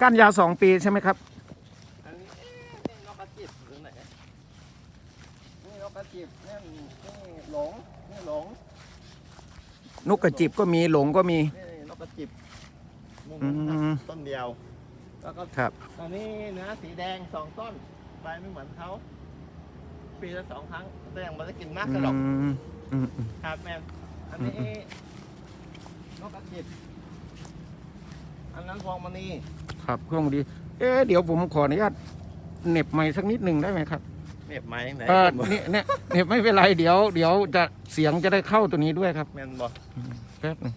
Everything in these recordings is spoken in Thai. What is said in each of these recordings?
ก้านยาวสองปีใช่ไหมครับ อันนี้เอ๊ะนี่นกกระจิบหรือไหนนี่นกกระจิบนี่นี่หลงนี่หลงนกกระจิบก็มีหลงก็มี นี่นกกระจิบมุมอืม ต้นเดียว แล้วก็ครับอันนี้เนื้อสีแดงสองต้นใบไม่เหมือนเขาปีละสองครั้งแต่ยังไม่ได้กินมากอืกันหรอกมอืมอืม ครับแมนอันนี้อืมนกกระจิบ อันนั้นพวงมณีครับเครื่องดี เอ๊ะเดี๋ยวผมขออนุญาตเหน็บไม้สักนิดหนึ่งได้ไหมครับเน็บไม้ไหนเออเนี่ยเนี่ยเหน็บไม่เป็นไรเดี๋ยวเดี๋ยวจะเสียงจะได้เข้าตัวนี้ด้วยครับแมนบอกแป๊บหนึง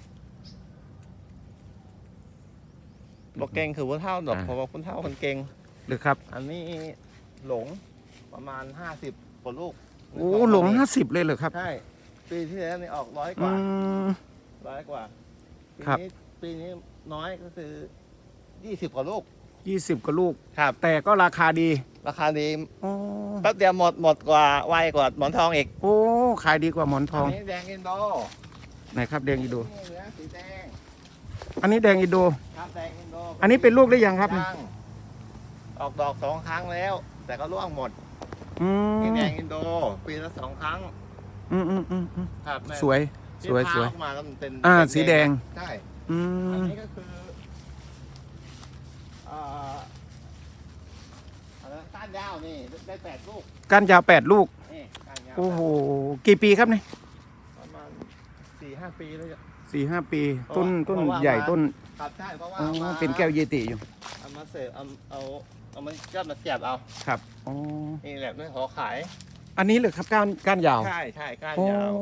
บอกเก่งคือผู้เท่าดอกอ่า เพราะว่าผู้เท่าคนเก่ง หรือครับอันนี้หลงประมาณห้าสิบกว่าลูกโอ้หลงห้าสิบเลยเหรอครับใช่ปีที่แล้วนี่ออกร้อยกอืว่า ม ร้อยกว่าปีครับ นี้ปีนี้ น้อยก็คือยี่สิบกว่าลูกยี่สิบกว่าลูก ครับ แต่ก็ราคาดีราคาดีโอ้แป๊บเดียวหมดหมดกว่าไวกว่าหมอนทองอีกโอ้ขายดีกว่าหมอนทองนนี้แดงอินโดไหนครับแดงอินโดนี่เนื้อสีแดงอันนี้แดงอินโด ครับแดงอินโดอันนี้เป็นลูกได้ยังครับยังออกดอกสองครั้งแล้ว แต่ก็ร่วงหมดอืมนี่แดงอินโด ปีละสองครั้ง อืมอืมอืมอืมครับแม่สวย ที่สวยพาสวย ออกมาแล้วมันเป็นอ่าเป็นสีแดง ใช่ อือันมนี้ก็คือเอ่ออะไรนะก้านยาวนี่ได้แปดลูกก้านยาวแปดลูก นี่ก้านยาวโอ้โห กี่ปีครับเนี่ยประมาณสี่ห้าปีแล้วจะสี่ห้าปี ต้นเพราะต้นว่า ใหญ่มาต้นครับใช่เพราะว่าอ๋อเอามาเป็นแก้วเยติอยู่ เอามาเสิร์ฟเอาเอาเอามันก็มาเสียบเอาครับอ๋อนี่แหละไม่ขอขาย อันนี้เลยครับก้านก้านยาว ใช่ใช่ก้านโอ้ยาว โ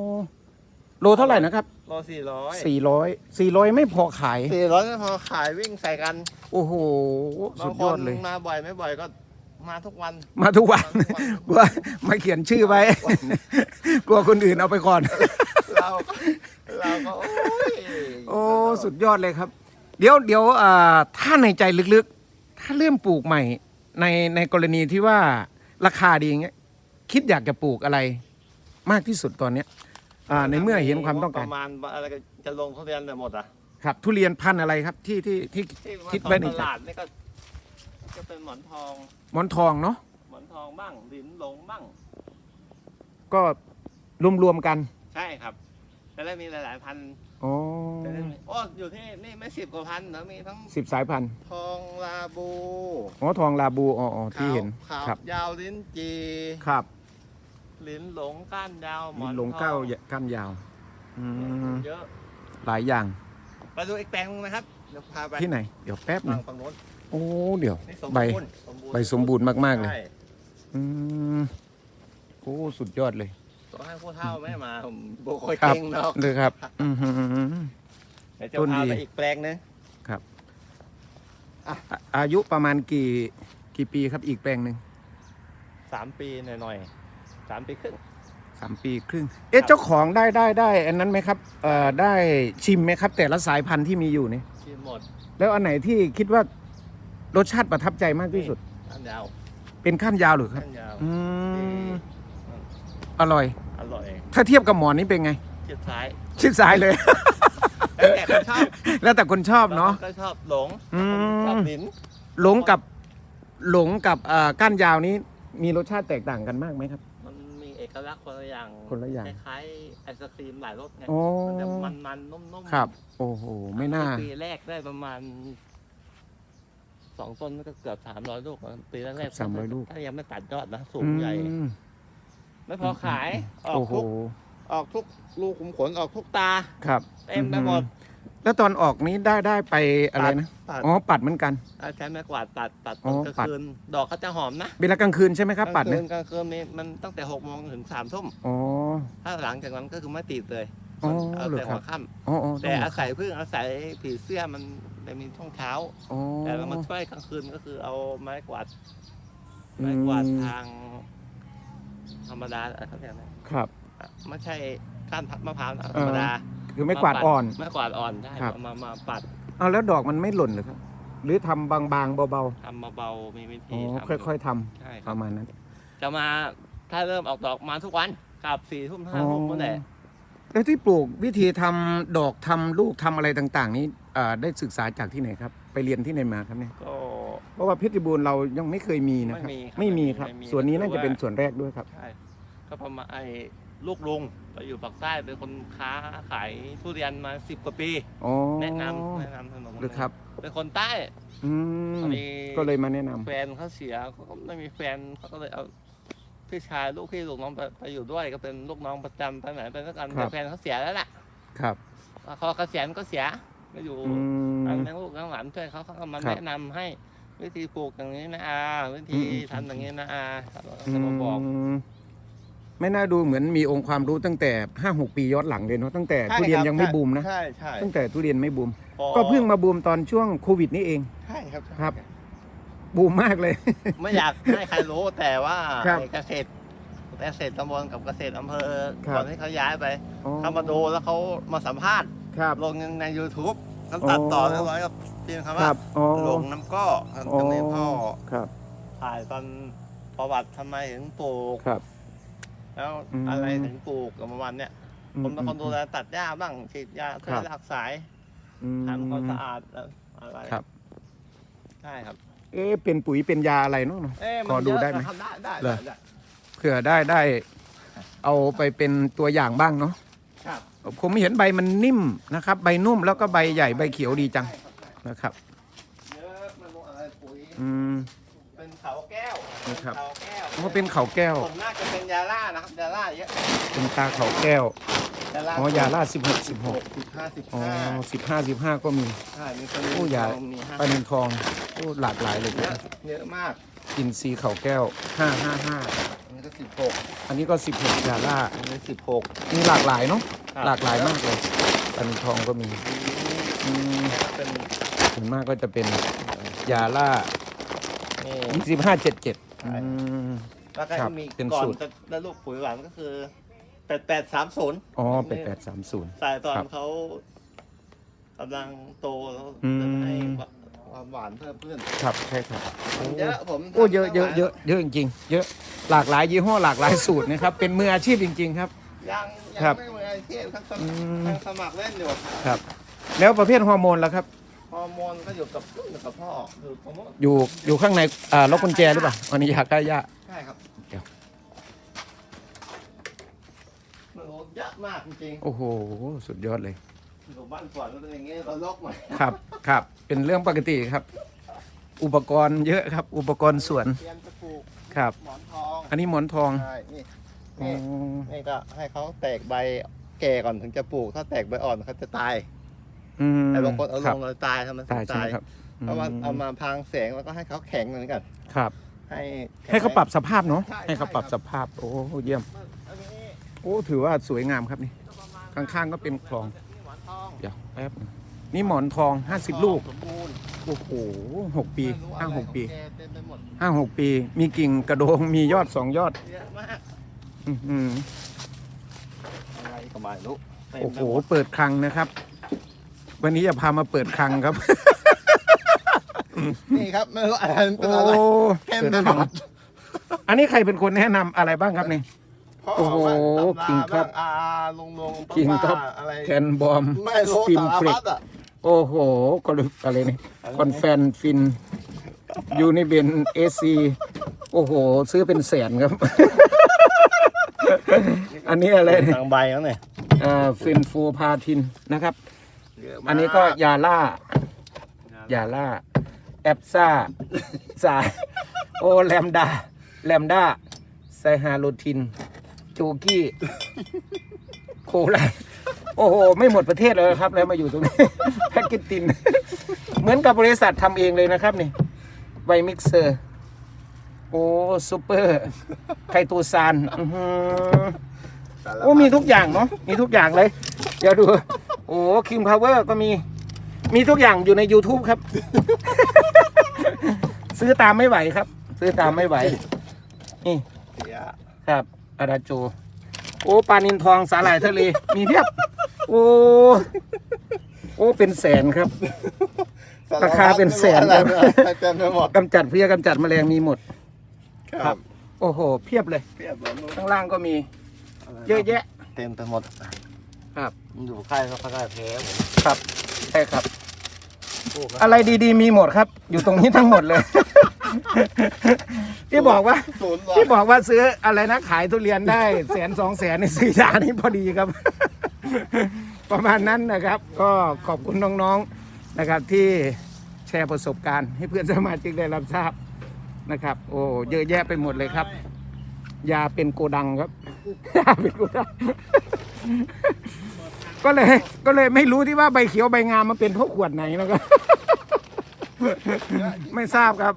ลเท่าไหร่นะครับ โลสี่ร้อยสี่ร้อยสี่ร้อยไม่พอขาย สี่ร้อยไม่พอขายวิ่งใส่กันโอ้โหบาสุงดคยอนดเลย มาบ่อยไม่บ่อยก็มาทุกวันมาทุกวัน มาทุกวัน กลัวมาเขียนชื่อไว้ กลัวคนอื่นเอาไปก่อน เราเราก็โอ้ยโอ้ สุดยอดเลยครับ เดี๋ยวเดี๋ยวอ่าถ้าในใจลึกๆ ถ้าเริ่มปลูกใหม่ ในในกรณีที่ว่าราคาดีอย่างเงี้ย คิดอยากจะปลูกอะไร มากที่สุดตอนเนี้ย อ่าในเมื่อเห็นความต้องการ ประมาณอะไรก็จะลงทุเรียนแต่หมดอะครับ ทุเรียนพันธุ์อะไรครับที่ที่ที่ที่คิดมาไว้ทำในตใจลาดนี่ก็จะเป็นหมอนทอง หมอนทองเนาะหมอนทองบ้างลิ้นหลงบ้าง ก็รวมๆกันใช่ครับจะได้มีหลายๆพันอ๋อจะได้มีโอ้อยู่ที่นี่ไม่สิบกว่าพันนะมีทั้งสิบสายพันธุ์ทองลาบูอ๋อทองลาบูอ๋ออ๋อที่เห็นขาวครับ ยาวลิ้นจี ครับ ลิ้นหลงก้านยาวหมมีอนหลงทองเก้าก้านยาวอืมเยอะ หลายอย่างไปดูอีกแปลงนึงนะครับเดี๋ยวพาไปที่ไหน เดี๋ยวแป๊บหนึฝั่งงฝั่งโน้นโอ้เดี๋ยว นี่สมใบ บูรณ์สมบูรณ์ใบสมบูรณ์มาก ๆ เลย ใช่อืมโอ้สุดยอดเลยต้องให้ผู้เฒ่าไม่มาผมโบคอยครับเก่งเนาะเลยครับ อือหือ เดี๋ยวจะต้นพาดีไปอีกแปลงนึงอะอายุประมาณกี่กี่ปีครับอีกแปลงหนึ่งสามปีหน่อยๆสามปีครึ่งสามปีครึ่ง เอ๊ะครับเจ้าของได้ได้ได้ อันนั้นไหมครับเอ่อได้ชิมไหมครับ แต่ละสายพันธุ์ที่มีอยู่นี่ชิมหมดแล้วอันไหนที่คิดว่ารสชาติประทับใจมากที่สุดก้านยาวเป็นข้านยาวหรือครับก้านยาวอืมอืมอร่อย อร่อยถ้าเทียบกับหมอนนี่เป็นไงเชีดท้ายชิดซ้ายเลย แล้วแต่คนชอบแล้วแต่คนชอบเนาะ บงคก็ชอบหลงอืม ชอบลิ้นหลงกับหลงกับเอ่อก้านยาวนี้มีรสชาติแตกต่างกันมากไหมครับมันมี เอกลักษณ์คนละอย่างคนละอย่าง คล้ายๆไอศครีมหลายรสไงโอ้มันจะมันๆนุ่มๆครับ โอ้โห ไม่น่า ปีแรกได้ประมาณสองต้นก็เกือบสามร้อยลูกอะปีแรกเกือบ300ลูก ถ้ายังไม่ตัดยอดนะสูงใหญ่ อืมไม่พอขาย ออกโอ้โห ทุกออกทุกลูกขุมขนออกทุกตา ครับเต็มไปหมด แล้วตอนออกนี้ได้ได้ไปอะไรนะตัดอ๋อ ปัดเหมือนกันถ้าใช้ไม้กวาดตัดตัดอ๋ตออนกลางปัด คืน ดอกเขาจะหอมนะเวลากลางคืนใช่ไหมครับปัดกลางคืเนี่ยนกลางคืนนี้มันตั้งแต่หกโมงถึงสามทุ่มอ๋อ ถ้าหลังจากนั้นก็คือไม่ติดเลยอ๋อเอาเหรอแต่ครัหับ วค่อ๋ออ๋อำแต่อาศัยพึ่งอาศัยผีเสื้อมันจะมีช่วงเช้า อ๋อแต่เรามาช่วยกลางคืนก็คือเอาไม้กวาดอืไม้กวาดมทาง ธรรมดาอะไรเขาเรียกอะไรครับอะไม่ใช่ก้านมะพร้าวนะธรรมดา คือไม่กวาดอ่อน ไม้กวาดอ่อนใช่ครับเอามามาปัดเอาแล้วดอกมันไม่หล่นเหรอครับ หรือทำบางๆเบาทำมาเบาๆมีวิๆอ๋ธีอทำค่อยๆทำใช่คปรับระมาณนั้นจะมาถ้าเริ่มออกดอกมาทุกวันกลับสี่ทุ่มห้าทุ่มนั่นแหละแล้วที่ปลูกวิธีทำดอกทำลูกทำอะไรต่าง ๆ นี้อ่าได้ศึกษาจากที่ไหนครับ ไปเรียนที่ไหนมาครับเนี่ยก็ เพราะว่าเพชรบูรณ์เรายังไม่เคยมีนะครับไม่มีครับไม่มีครับ ไม่มีส่วนนี้น่าจะแต่ว่าเป็นส่วนแรกด้วยครับ ใช่ก็ประมาณไอ้ ลูกลุงไปอยู่ปากใต้เป็นคนค้าขายทุเรียนมาสิบกว่าปี อ๋อแนะนำแนะนำถนนหรือครับ เป็นคนใต้อืมพอดีก็เลยมาแนะนำแฟนเขาเสียเขาก็ไม่มีแฟนเขาก็เลยเอาพี่ชายลูกพี่ลูกน้องไปไปอยู่ด้วยก็เป็นลูกน้องประจำไปไหนไปสักกันแต่แฟนเขาเสียแล้วแหละครับพอเกษียณก็เสียก็อยู่ อืม ทางเลี้ยงลูกเลี้ยงหลานช่วยเขาเขาก็มาครับแนะนำให้วิธีปลูกอย่างนี้นะอาวิธีอืม ทำอย่างนี้นะอาเขาก็อืจะมาบอก ม ไม่น่าดูเหมือนมีองค์ความรู้ตั้งแต่ห้าหกปีย้อนหลังเลยเนาะตั้งแต่ทุเรียนยังไม่บูมนะ ใช่ใช่ตั้งแต่ทุเรียนไม่บูมพอก็เพิ่งมาบูมตอนช่วงโควิดนี่เอง ใช่ครับครับ บูมมากเลย ไม่อยากให้ใครรู้แต่ว่าครับไอ้เกษตรเกษตรตำบลกับเกษตรอำเภอครับก่อนที่เขาย้ายไปอ๋อเขามาดูแล้วเขามาสัมภาษณ์ครับลงใน YouTube เขาตัดต่อเรียบร้อยกับทีมคำคว่ารับอ๋อลงน้ำก้อครับอ๋อตอนนี้พ่อครับถ่ายตอนประวัติทำไมถึงปลูกครับ แล้วอืม อะไรถึงปลูกกับประมาณเนี้ยผมเป็นคนดูแลตัดหญ้าบ้างฉีดยาเพื่อรักสายอืม ทำความสะอาดอะไรครับ ใช่ครับ เอ๊ะเป็นปุ๋ยเป็นยาอะไรเนาะ เอ๊ะขอดูได้ไหมเยะนะครับได้ได้เหรอได้เผื่อได้ได้ เอาไปเป็นตัวอย่างบ้างเนาะครับผมเห็นใบมันนิ่มนะครับ ใบนุ่มแล้วก็ใบใหญ่ใบเขียวดีจังนะครับ เยอะมันลงอะไรปุ๋ยอืม เป็นเขาแก้วเป็นครับ เขาแก้ว ก็เป็นเขาแก้วส่วนมากจะเป็นยาล่านะครับยาล่าเยอะเป็นตาเขาแก้ว ยาล่าอ๋อยาล่าสิบหกสิบหกสิบห้าสิบอ๋อห้าสิบห้าสิบห้าก็มี ใช่มีคนโอ้ยามีห้าปลาเนินทองโอ้หลากหลายเลยเยอะเยอะมากอินซีเขาแก้วห้าห้าห้าอันนี้ก็สิบหกอันนี้ก็สิบหกยาล่า อันนี้สิบหก มีหลากหลายเนาะครับ หลากหลายมากเลยปลาเนินทองก็มีอืมเป็นส่วนมากก็จะเป็นยาล่านี่ ยี่สิบห้าเจ็ดเจ็ด ใช่แล้วก็ครับมีเป็นก่อสูนตร จะได้ลูกปุ๋ยหวานก็คือแปดแปดสามศูนย์อ๋อแปดแปดสามศูนย์ใส่ตอนครับเขากำลังโตแล้วอืม จะให้ความหวานเพิ่มขึ้นครับใช่ครับเยอะผมโอ้เยอะเยอะเยอะเยอะจริงๆเยอะหลากหลายยี่ห้อหลากหลายสูตรนะครับ เป็นมืออาชีพจริง ๆ ครับ ยังยัครับไม่มืออาชีพทั้งสอืมัครมทั้งสมัครเล่นอยู่ครับ แล้วประเภทฮอร์โมนล่ะครับ ฮอร์โมนก็อยู่กับลูกอยู่กับพ่ออยู่กับพ่ออยู่อยู่ข้างในอ่าล็อกกุญแจหรือเปล่าอันนี้อยากได้ยาใช่ครับเดี๋ยว มันเยอะมากจริงโอ้โห สุดยอดเลย ๆอยู่บ้านสวนก็เป็นอย่างงี้ก็ลกหมดครับ ครับ เป็นเรื่องปกติครับ อุปกรณ์เยอะครับ อุปกรณ์สวน เตรียมจะปลูกครับ หมอนทองอันนี้หมอนทองใช่นี่อ๋อนี่นี่ก็ให้เขาแตกใบแก่ก่อนถึงจะปลูก ถ้าแตกใบอ่อนเขาจะตาย อืมแต่บางคนเอาคลรับงเลยตายทำไมถึตายงใช่ไหตามยครับเอามาอืเอามาพรางแสงแล้วก็ให้เขาแข็งเหมือนกัน ครับ ให้แข็ง ให้เขาปรับสภาพเนาะใช่ให้เขาปรับใช่สครับ ภาพโอ้เยี่ยมอันนี้โอ้ถือว่าสวยงามครับนี่ ก็ประมาณข้างๆก็เป็นคลอง นี่หมอนทองเดี๋ยวแป๊บนึงนี่หมอนทองห้าสิบลูก สมบูรณ์โอ้โหหกปีไม่รู้ห้าอะไรหกปีของแเต็มไปหมดห้าหกปี มีกิ่งกระโดง มียอดสองยอด เยอะมากอื้อหืออะไรก็ไม่รู้เต็มโอ้ไปโห มดเปิดคลังนะครับ วันนี้จะพามาเปิดคลังครับ นี่ครับไม่รู้อะไรมันเป็นโอ้อะไรเต็มเปิดไปคลังหมดอันนี้ใครเป็นคนแนะนำอะไรบ้างครับนี่พ่โอ้โหว่าตำราคิงครับางอาลงลงคิงครับว่าอะไรแคนบอมไม่สรู้ติมสารคลิพักดอะ โอ้โหก็ลึกอะไรนี่คอนแฟนฟินยูนิเบนเอซีโอ้โห ซื้อเป็นแสนครับ อันนี้อะไรเนี่ย ทางใบแล้วเนี่ยอ่าฟินฟูพาทินนะครับ เยะมากอันนี้ก็ยาล่า ยาล่า แอปซ่า สาโอแลมดา แลมดาไซฮาโลทิน จูกี้ โคไลโอ้โห ไม่หมดประเทศเลยครับ แล้วมาอยู่ตรงนี้ แพ็กเกจติน เหมือนกับบริษัททำเองเลยนะครับนี่ไวมิกเซอร์ โอ้ซูเปอร์ ไคตูซานอื้อหือ สารพัดโอ้มีทุกอย่างเนาะมีทุกอย่างเลย เดี๋ยวดู โอ้คิมพาวเวอร์ก็มี มีทุกอย่างอยู่ใน YouTube ครับ ซื้อตามไม่ไหวครับ ซื้อตามไม่ไหว นี่ เสียครับอาราโจ โอ้ปลานินทองสาหร่ายทะเล มีเพียบ โอ้ โอ้เป็นแสนครับ ราคาเป็นแสนอะไรไม่เต็มไปหมดกำจัดเพลี้ยกำจัดแมลงมีหมด ครับ โอ้โห เพียบเลย เพียบเลยข้างล่างก็มี เยอะแยะ เต็มไปหมด ครับ มันอยู่ใกล้ก็ใกล้แพ้ผมครับใช่ครับปลูกนอะไรดีๆมีหมดครับ อยู่ตรงนี้ทั้งหมดเลย ที่บอกว่า ศูนย์ร้อยที่บอกว่าซื้ออะไรนะขายทุเรียนได้แสนสองแสนในซื้อยานี่พอดีครับ ประมาณนั้นนะครับ ก็ขอบคุณน้องๆนะครับ ที่แชร์ประสบการณ์ ให้เพื่อนสมาชิกได้รับทราบนะครับ โอ้เยอะแยะไปหมดเลยครับ ยาเป็นโกดังครับ ยาเป็นโกดัง ก็เลย ก็เลยไม่รู้ที่ว่าใบเขียวใบงามมันเป็นเพราะขวดไหนนะครับ ไม่ทราบครับ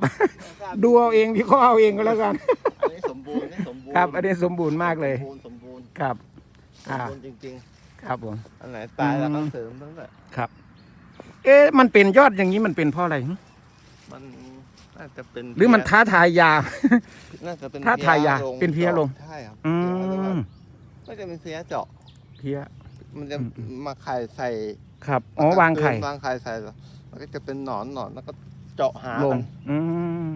ดูเอาเองพี่เขาเอาเองก็แล้วกัน อันนี้สมบูรณ์นี่สมบูรณ์ครับอันนี้สมบูรณ์มากเลย สมบูรณ์สมบูรณ์ครับ สมอ่า บูรณ์จริงครับผม ๆ อันไหนตายแล้วก็เสริมตั้งแต่ครับ เอ๊ะมันเป็นยอดอย่างนี้มันเป็นเพราะอะไรหึมันน่าจะเป็นหรือมันท้าทายยา น่าจะเป็นถ้าทายาลงเป็นเพี้ยลง ใช่ครับอืเพี้ยแต่ว่ามไม่จะเป็นเพี้ยเจาะเพี้ย มันจะอืมอืมมาไข่ใส่ครับอ๋อวางไข่วางไข่ใส่แล้วมันก็จะเป็นหนอนหนอนแล้วก็เจาะหาลกังนอืม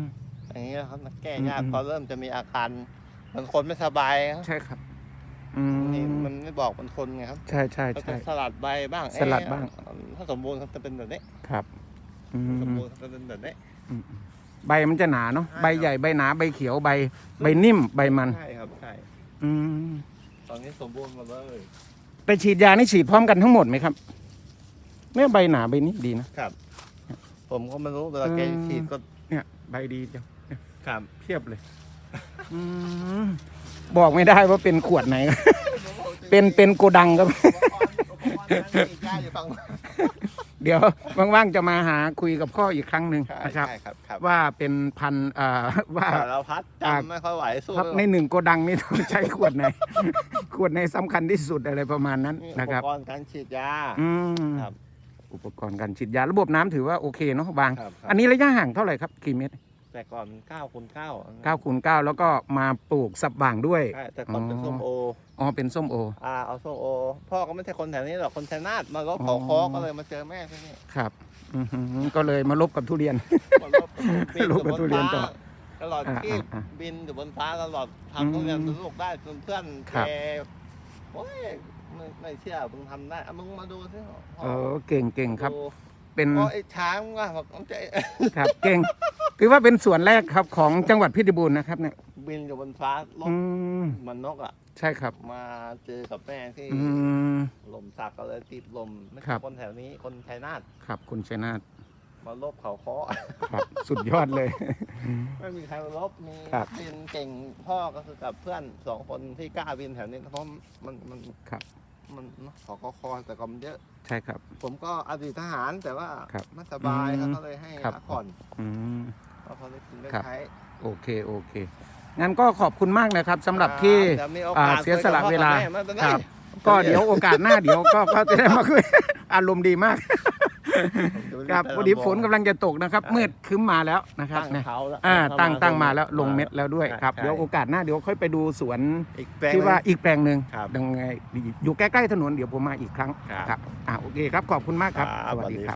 อย่างนี้ยครับแก้ยากอืมพอเริ่มจะมีอาการบางคนไม่สบายครับใช่ครับอืนี่มมันไม่บอกบางคนไงครับ ใช่ใช่ก็จะใช่สลัดใบบ้างสลัดบ้างเอ๊ะถ้าสมบูรณ์ครับจะเป็นแบบนี้ครับอืสมมบูรณ์จะเป็นแบบนี้ใบมันจะหนาเนาะใช่ใบใหญ่ใบหนาใบเขียวใบ ใบนิ่มใบมันใช่ครับใช่อืมตอนนี้สมบูรณ์หมดเลย ไปฉีดยานี่ฉีดพร้อมกันทั้งหมดไหมครับเนี่ยใบหนาใบนี้ดีนะผมก็ไม่รู้เวลาแกอืมฉีดก็เนี่ยใบดีจังครับเพียบเลยอืมบอกไม่ได้ว่าเป็นขวดไหน เป็นเป็นโกดังครับ เดี๋ยวว่างๆจะมาหาคุยกับพ่ออีกครั้งหนึ่งใช่นะครับ ใช่ครับครับว่าเป็นพันเอ่อว่า สารพัดจำไม่ค่อยไหวสู้ครับในหนึ่งโกดังนี่ต้องใช้ขวดไหน ขวดไหนสำคัญที่สุดอะไรประมาณนั้นนี่นะอุคปรับกรณ์การฉีดยา อืมครับอุปกรณ์การฉีดยาระบบน้ำถือว่าโอเคเนาะบาง ครับครับ อันนี้ระยะห่างเท่าไหร่ครับกี่เมตร แต่ก่อน9คูณ9 9คูณ9แล้วก็มาปลูกสับบ่างด้วยใช่แต่ก่อนเป็นส้มโออ๋อเป็นส้มโออ่าเอาส้มโอ พ่อก็ไม่ใช่คนแถวนี้หรอกคนชัยนาทมาลบอ๋อเขาคอก็เลยมาเจอแม่ที่นี่ครับอือหือก็เลยมาลบกับทุเรียนมาลบบินลอบกับยู่บทุนเรียนฟ้าต่อตลอดอ่าที่อ่าอ่าบินอยู่บนฟ้าตลอดอืมทำทุเรียนเป็นลูกได้จนเพื่อนครัแกบโอ้ยไม่ไม่เชื่อมึงทำได้อะมึงมาดูสิพ่เออเก่งเก่งครับดู เป็นเพราะไอ้ช้างว่าบอกมันจะครับเก่ง ถือว่าเป็นส่วนแรกครับของจังหวัดพิจิบูรณ์นะครับเนี่ยบินอยู่บนฟ้าลอืบมมันนกอะ ใช่ครับ มาเจอกับแม่ที่อืม ลมสักก็เลยติดลมไม่ครัใช่บคนแถวนี้คนชัยนาทครับคุณชัยนาทมาลบเขาคอครับ สุดยอดเลย ไม่มีใครมาลบมีครับ บินเก่งพ่อก็คือกับเพื่อนสองคนที่กล้าบินแถวนี้เพราะมันมันครับ มันเนอะขอกคอแต่ก็มันเยอะ ใช่ครับ ผมก็อดีตทหารแต่ว่าครับไม่สบายอืมเขาก็เลยให้ครับ พักผ่อนอืม ก็พอได้กินได้ครับ ใช้โอเคโอเค งั้นก็ขอบคุณมากนะครับสำหรับที่เดี๋ยวมีโออ่ากาสเสียสละคุเวยกับลาพ่อกับแม่ไม่เป็นไร ครับ ก็เดี๋ยวโอกาสหน้าเดี๋ยวก็ก็จะได้มาคุย อารมณ์ดีมาก ครับพอดีฝนกำลังจะตกนะครับ มืดครึ้มมาแล้วนะครับตั้งเนี่ยเขาแล้วอ่าเขตั้งตั้งมาแล้วตรงลงเม็ดแล้วด้วยใช่ครับ ใช่ เดี๋ยวโอกาสหน้าเดี๋ยวค่อยไปดูสวนอีกแปลง ที่ว่าหนึ่งอีกแปลงหนึ่งครับยังไงอยู่ใกล้ๆถนนเดี๋ยวผมมาอีกครั้งครับครับอ่าโอเคครับขอบคุณมากครับ ครับสวัสดีสวัสดีครับ